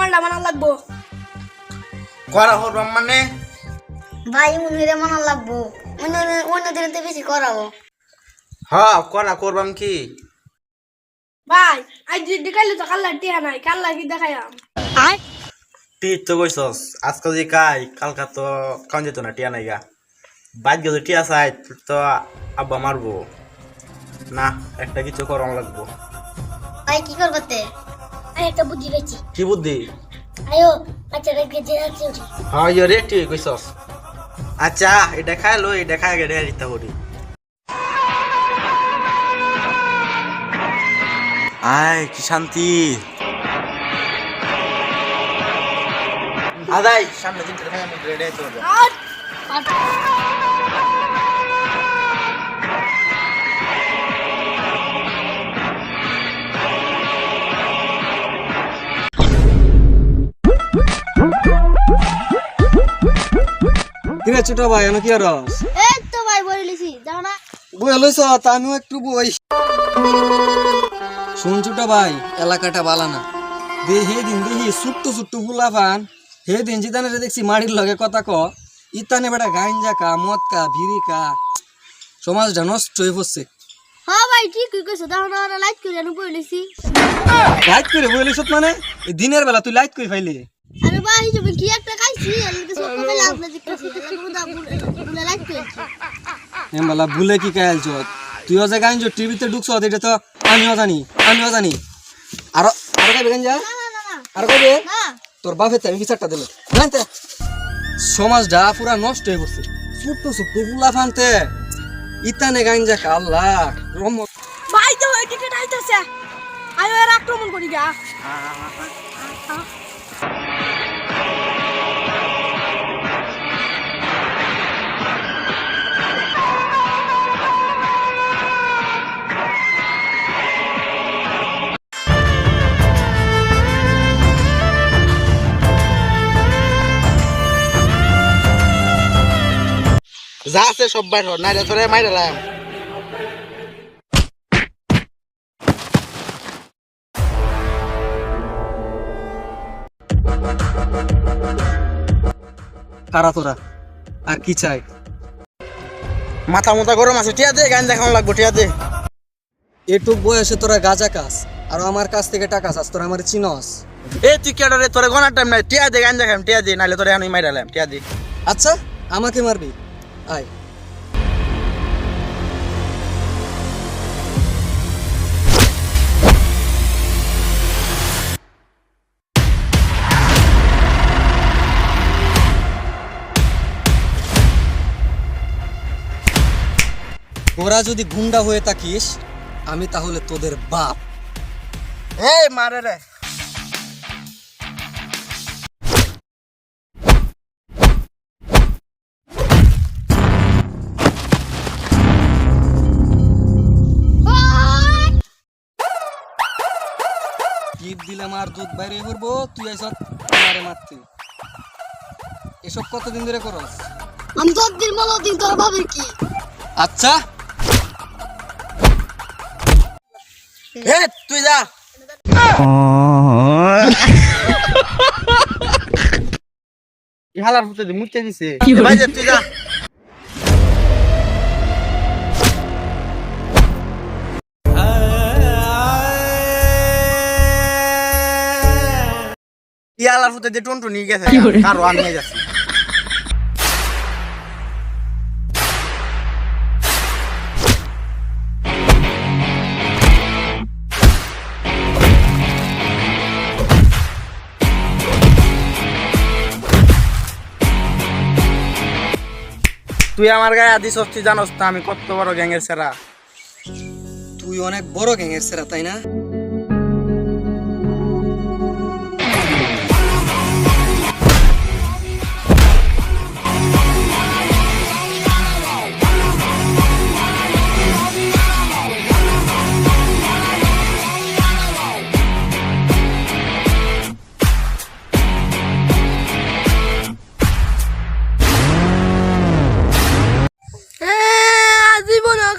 মালটা মানা লাগবো। করা হরবাম মানে ভাই মনে হয় মানা লাগবো। অন্য অন্য দিনে তো বেশি করাবো। হ করা করবাম কি? ভাই আজ যদি দেখাইলে তো কাল্লা টিয়া নাই কাল্লা কি দেখাইলাম ঠিক তো কইছস আজকাল যে কাই কালকা তো কাউন যেত না টিয়া নাইগা। বাদ গেল টিয়া চাই তো আব্বা মারবো। না একটা কিছু করাম লাগবো। ভাই কি করব তে? আমি একটা বুদ্ধি পেয়েছি কি বুদ্ধি? আয়ো আচ্ছা রেখে যে আছে হ্যাঁ ইয়ে রে ঠিক কইছস? আচ্ছা এটা খাইলো এটা খাই গেলে দিতে করি আয় কি শান্তি। আদাই সামনে দিন খাই কিরে ছোট ভাই আমি কি রস এই তো ভাই বলে লিছি যাও না। বই লইছ তা আমিও একটু বই। শুন ছোট ভাই এলাকাটা বালা না। দে হে দিন দেখি ছোট্ট ছোট্ট ফুলা পান হে দিন জিতানে দেখছি মাড়ির লগে কথা ক। ইতানে বেটা গাইঞ্জা কা মদ কা ভিড়ি কা। সমাজটা নষ্ট হয়ে পড়ছে। হ্যাঁ ভাই ঠিক কইছো যাও না লাইট করে লিছি লাইট করে মানে? দিনের বেলা তুই লাইট করে ফাইলি। হিসেবে কি একটা খাইছি? ভুলে কি তুইও যে গাইঞ্জ টিভিতে ঢুকছ এটা তো আমিও জানি আমিও জানি। আরও আরও না না আরও কইবে তোর বাপের আমি বিচারটা দিল জানতে? সমাজটা পুরা নষ্ট হয়ে গেছে ছোট্ট ছোট্টগুলা ফানতে। ইতানে গাঞ্জা কাল্লা রম ভাই তো ওই টিকিট আইতেছে। আয়ো এর আক্রমণ করি গা। যা আছে সব বাইর হর নাইলে তোরে মাইরালাম কারা তোরা আর কি চাই? মাথা মোথা গরম আছে টিয়া দে গান দেখানো লাগবো টিয়া দে। এটুক বয়সে তোরা গাজা কাস আর আমার কাছ থেকে টাকা চাস তোরা আমার চিনস। এ তুই কেডা রে তোরে গোনার টাইম নাই টিয়া দে গান দেখাম টিয়া দে নাইলে তোরে আমি মাইরালাম টিয়া দে। আচ্ছা আমাকে মারবি? আয় তোরা যদি গুন্ডা হয়ে থাকিস আমি তাহলে তোদের বাপ। এই মারে রে। আমার দুধ বাইরে করব তুই এসব আমারে মারতে। এসব কতদিন ধরে করস? আমি তো দিন মলো দিন তোর ভাবে কি? আচ্ছা। এ তুই যা। ই হালার ফুটে দি দিছে। ভাই যে তুই যা। ই হালার ফুটে দিয়ে টুনটু নিয়ে গেছে কারও আর নিয়ে যাচ্ছে তুই আমার গায়ে আদি সস্তি জানোস তো আমি কত বড় গ্যাংয়ের সেরা। তুই অনেক বড় গ্যাংয়ের সেরা তাই না?